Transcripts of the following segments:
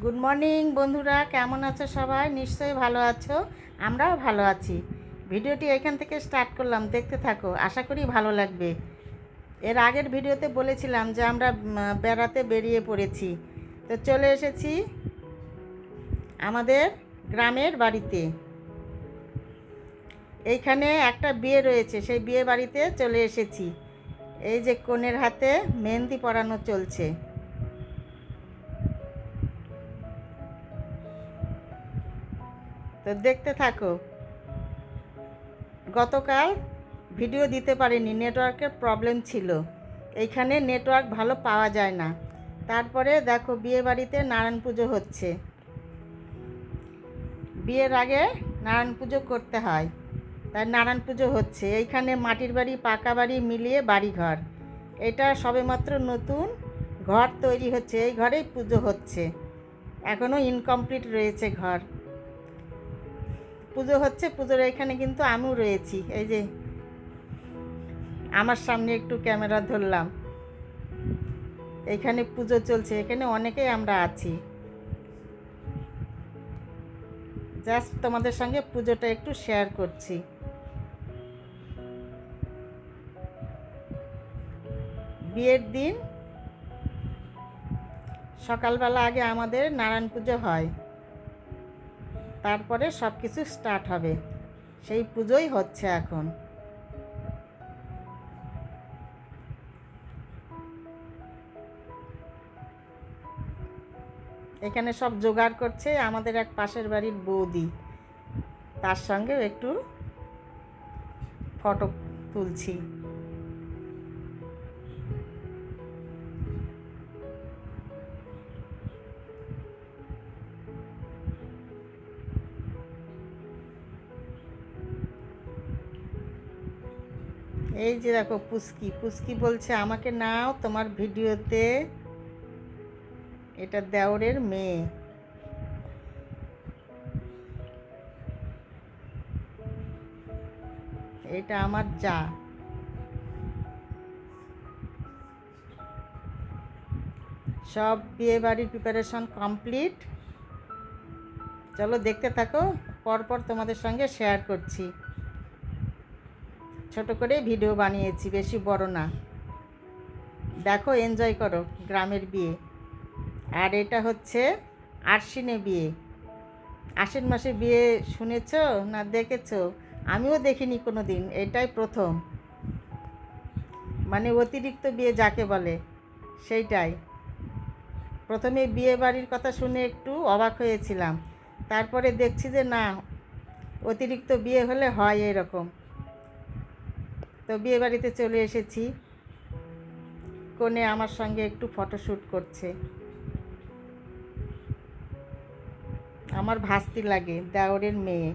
Good morning বন্ধুরা। কেমন আছো সবাই? নিশ্চয়ই ভালো আছো। আমরাও ভালো আছি। ভিডিওটি এখান থেকে স্টার্ট করলাম। দেখতে থাকো। আশা করি ভালো লাগবে। এর আগের ভিডিওতে বলেছিলাম যে আমরা বেড়াতে বেরিয়ে পড়েছি। তো চলে এসেছি আমাদের গ্রামের বাড়িতে। এইখানে একটা বিয়ে রয়েছে। সেই বিয়ে বাড়িতে চলে এসেছি। এই যে কনের হাতে মেহেন্দি পরানো চলছে। তো দেখতে থাকো। গতকাল ভিডিও দিতে পারিনি নেটওয়ার্কের প্রবলেম ছিল। এইখানে নেটওয়ার্ক ভালো পাওয়া যায় না। তারপরে দেখো বিয়ে বাড়িতে নারায়ণ পুজো হচ্ছে। বিয়ের আগে নারায়ণ পুজো করতে হয়। তাই নারায়ণ পুজো হচ্ছে। এইখানে মাটির বাড়ি, পাকা বাড়ি মিলিয়ে বাড়ি ঘর এটা সবেমাত্র নতুন ঘর তৈরি হচ্ছে। এই ঘরেই পুজো হচ্ছে। এখনও ইনকমপ্লিট রয়েছে ঘর। পুজো হচ্ছে, পুজোর এখানে কিন্তু আমিও রয়েছি। এই যে, আমার সামনে একটু ক্যামেরা ধরলাম। এখানে পুজো চলছে, এখানে অনেকেই আমরা আছি। জাস্ট তোমাদের সঙ্গে পুজোটা একটু শেয়ার করছি। বিয়ের দিন সকালবেলা আগে আমাদের নারায়ণ পুজো হয়। তারপরে সব কিছু স্টার্ট হবে। সেই পুজোই হচ্ছে এখন। এখানে সব জোগাড় করছে আমাদের এক পাশের বাড়ির বৌদি। তার সঙ্গেও একটু ফটো তুলছি। এই যে দেখো পুস্কি পুস্কি বলছে, আমাকে নাও তোমার ভিডিওতে এটা দেওরের মেয়ে। এটা আমার যা। সব বিয়ে বাড়ির প্রিপারেশন কমপ্লিট চলো দেখতে থাকো, পরপর তোমাদের সঙ্গে শেয়ার করছি। ছোট করে ভিডিও বানিয়েছি, বেশি বড় না। দেখো এনজয় করো, গ্রামের বিয়ে। আর এটা হচ্ছে আশ্বিনে বিয়ে। আশ্বিন মাসে বিয়ে শুনেছ না দেখেছ? আমিও দেখিনি কোনো দিন এটাই প্রথম। মানে অতিরিক্ত বিয়ে যাকে বলে, সেইটাই। প্রথমে বিয়ে বাড়ির কথা শুনে একটু অবাক হয়েছিলাম। তারপরে দেখছি যে না, অতিরিক্ত বিয়ে হলে হয় এরকম। তো বিয়ে বাড়িতে চলে এসেছি। কোণে আমার সঙ্গে একটু ফটোশ্যুট করছে। আমার ভাস্তি লাগে, দেওরের মেয়ে।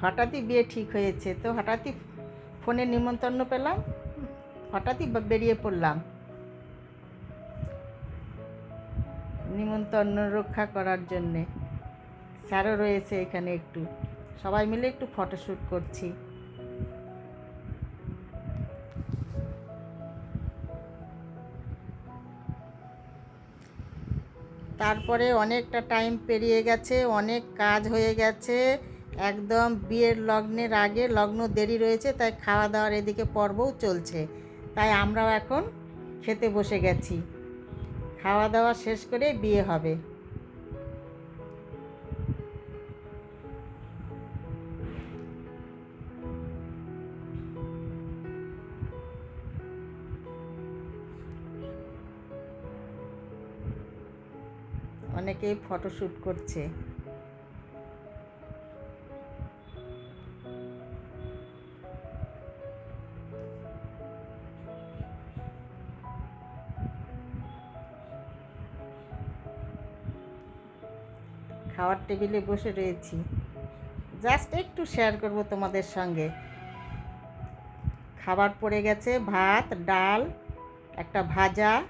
হঠাৎই বিয়ে ঠিক হয়েছে, তো হঠাৎই ফোনে নিমন্ত্রণ পেলাম, হঠাৎই বেরিয়ে পড়লাম। নিমন্ত্রণ রক্ষা করার জন্যে। স্যারও রয়েছে এখানে একটু। সবাই মিলে একটু ফটোশ্যুট করছি। তারপরে অনেকটা টাইম পেরিয়ে গেছে, অনেক কাজ হয়ে গেছে। একদম বিয়ের লগ্নের আগে লগ্ন দেরি রয়েছে, তাই খাওয়া দাওয়ার এদিকে পর্বও চলছে। তাই আমরাও এখন খেতে বসে গেছি। খাওয়া দাওয়া শেষ করে বিয়ে হবে। অনেকেই ফটোশ্যুট করছে। খাওয়ার টেবিলে বসে রয়েছি। জাস্ট একটু শেয়ার করব তোমাদের সঙ্গে। খাবার পড়ে গেছে, ভাত, ডাল, একটা ভাজা,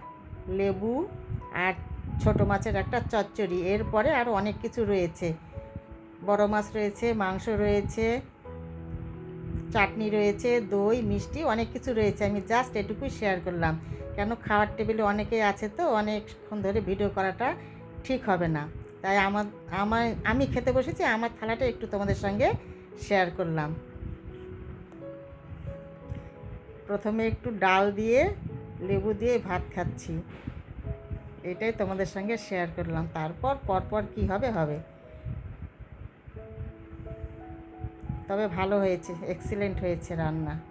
লেবু আর ছোট মাছের একটা চচ্চড়ি। এরপরে আরও অনেক কিছু রয়েছে। বড় মাছ রয়েছে, মাংস রয়েছে, চাটনি রয়েছে, দই, মিষ্টি অনেক কিছু রয়েছে। আমি জাস্ট এটুকুই শেয়ার করলাম। কেন খাওয়ার টেবিলে অনেকেই আছে তো, অনেকক্ষণ ধরে ভিডিও করাটা ঠিক হবে না। তাই আমার আমার, আমি খেতে বসেছি, আমার থালাটা একটু তোমাদের সঙ্গে শেয়ার করলাম। প্রথমে একটু ডাল দিয়ে লেবু দিয়ে ভাত খাচ্ছি। এটাই তোমাদের সঙ্গে শেয়ার করলাম। তারপর, পরপর কি হবে হবে। তবে ভালো হয়েছে এক্সিলেন্ট হয়েছে রান্না।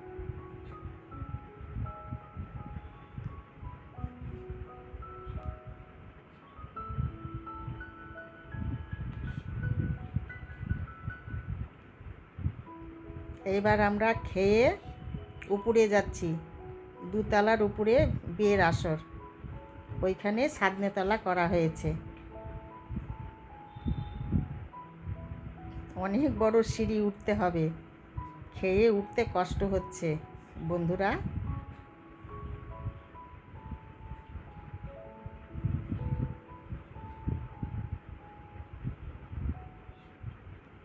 এইবার আমরা খেয়ে উপরে যাচ্ছি। দুতলার উপরে বিয়ের আসর। ওইখানে সাদনেতলা করা হয়েছে। অনেক বড় সিঁড়ি উঠতে হবে। খেয়ে উঠতে কষ্ট হচ্ছে, বন্ধুরা।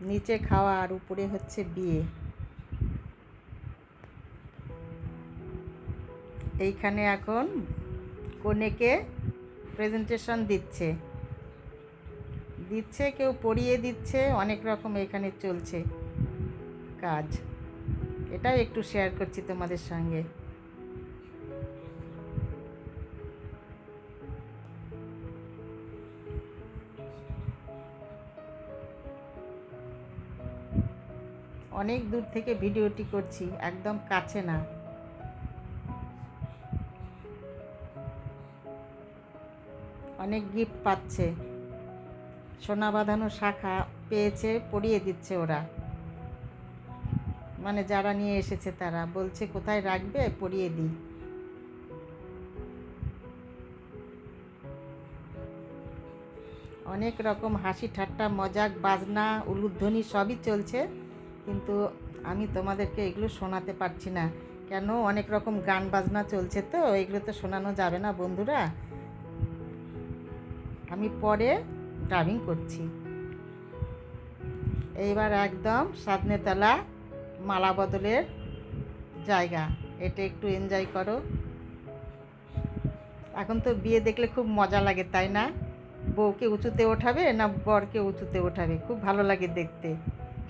নিচে খাওয়া আর উপরে হচ্ছে বিয়ে। এইখানে এখন কনেকে প্রেজেন্টেশন দিচ্ছে। দিচ্ছে, কেউ পড়িয়ে দিচ্ছে, অনেক রকম এখানে চলছে কাজ। এটাও একটু শেয়ার করছি তোমাদের সঙ্গে। অনেক দূর থেকে ভিডিওটি করছি, একদম কাছে না। অনেক গিফট পাচ্ছে। সোনা বাঁধানো শাখা পেয়েছে, পরিয়ে দিচ্ছে ওরা। মানে যারা নিয়ে এসেছে তারা। বলছে, কোথায় রাখবে? পরিয়ে দিই। অনেক রকম হাসি ঠাট্টা, মজাক, বাজনা, উলুধ্বনি সবই চলছে। কিন্তু আমি তোমাদেরকে এগুলো শোনাতে পারছি না। কেন? অনেক রকম গান বাজনা চলছে তো। এগুলো তো শোনানো যাবে না, বন্ধুরা। আমি পরে ড্রাইভিং করছি। এইবার একদম সাদনেতলা মালা বদলের জায়গা। এটা একটু এনজয় করো। এখন তো বিয়ে দেখলে খুব মজা লাগে, তাই না? বউকে উঁচুতে ওঠাবে না বরকে উঁচুতে ওঠাবে? খুব ভালো লাগে দেখতে।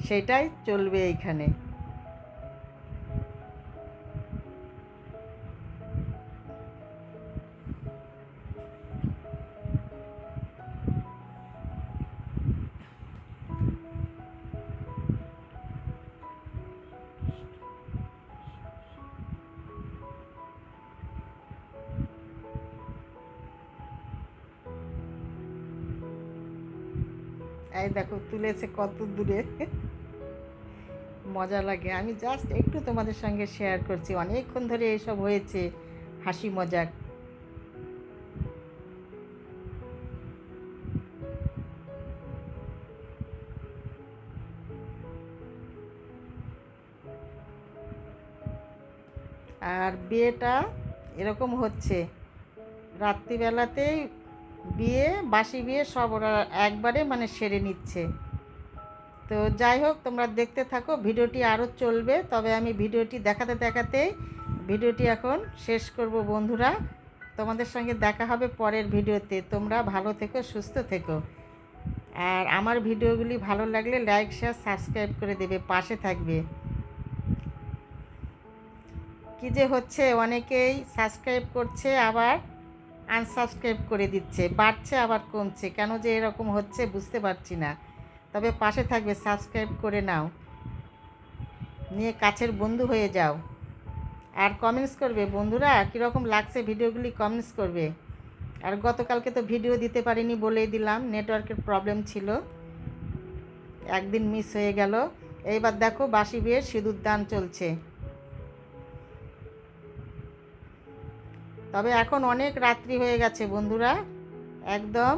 সেটাই চলবে এইখানে। এই দেখো, তুলেছে কত দূরে। মজা লাগে। আমি জাস্ট একটু তোমাদের সঙ্গে শেয়ার করছি। অনেকক্ষণ ধরে এসব হয়েছে। হাসি মজাক। আর বিয়েটা এরকম হচ্ছে। রাত্রিবেলাতেই বিয়ে, বাসি বিয়ে সব ওরা একবারে মানে সেরে নিচ্ছে। তো যাই হোক, তোমরা দেখতে থাকো, ভিডিওটি আরও চলবে। তবে আমি ভিডিওটি দেখাতে দেখাতে ভিডিওটি এখন শেষ করব, বন্ধুরা। তোমাদের সঙ্গে দেখা হবে পরের ভিডিওতে। তোমরা ভালো থেকো, সুস্থ থেকো। আর আমার ভিডিওগুলি ভালো লাগলে লাইক, শেয়ার, সাবস্ক্রাইব করে দেবে, পাশে থাকবে। কি যে হচ্ছে, অনেকেই সাবস্ক্রাইব করছে আবার আনসাবস্ক্রাইব করে দিচ্ছে। বাড়ছে, আবার কমছে। কেন যে এরকম হচ্ছে বুঝতে পারছি না। তবে পাশে থাকবে সাবস্ক্রাইব করে নাও। নিয়ে কাছের বন্ধু হয়ে যাও। আর কমেন্টস করবে, বন্ধুরা, কীরকম লাগছে ভিডিওগুলি? কমেন্টস করবে। আর গতকালকে তো ভিডিও দিতে পারিনি বলেই দিলাম। নেটওয়ার্কের প্রবলেম ছিল। একদিন মিস হয়ে গেল। এইবার দেখো বাসি বিয়ের সিঁদুর দান চলছে। তবে এখন অনেক রাত্রি হয়ে গেছে বন্ধুরা। একদম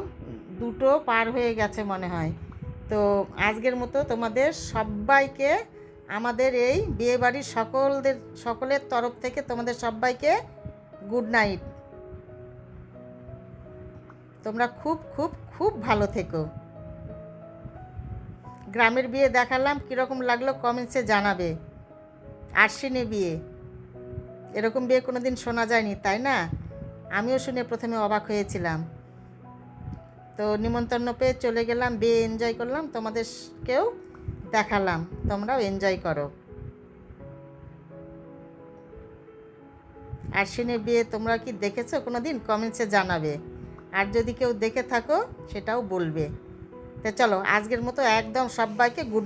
দুটো পার হয়ে গেছে মনে হয়। তো আজকের মতো তোমাদের সবাইকে আমাদের এই বিয়েবাড়ির সকলদের, সকলের তরফ থেকে তোমাদের সবাইকে গুড নাইট তোমরা খুব খুব খুব ভালো থেকো। গ্রামের বিয়ে দেখালাম, কীরকম লাগল কমেন্টসে জানাবে। আশ্বিনী বিয়ে। এরকম বিয়ে কোনো দিন শোনা যায়নি, তাই না? আমিও শুনে প্রথমে অবাক হয়েছিলাম। তো নিমন্ত্রণ পেয়ে চলে গেলাম, বিয়ে এনজয় করলাম তোমাদেরকেও দেখালাম, তোমরাও এনজয় করো। আশ্বিনের বিয়ে তোমরা কি দেখেছ? কোনো দিন কমেন্টসে জানাবে। আর যদি কেউ দেখে থাকো, সেটাও বলবে। তো চলো, আজকের মতো একদম সবাইকে গুড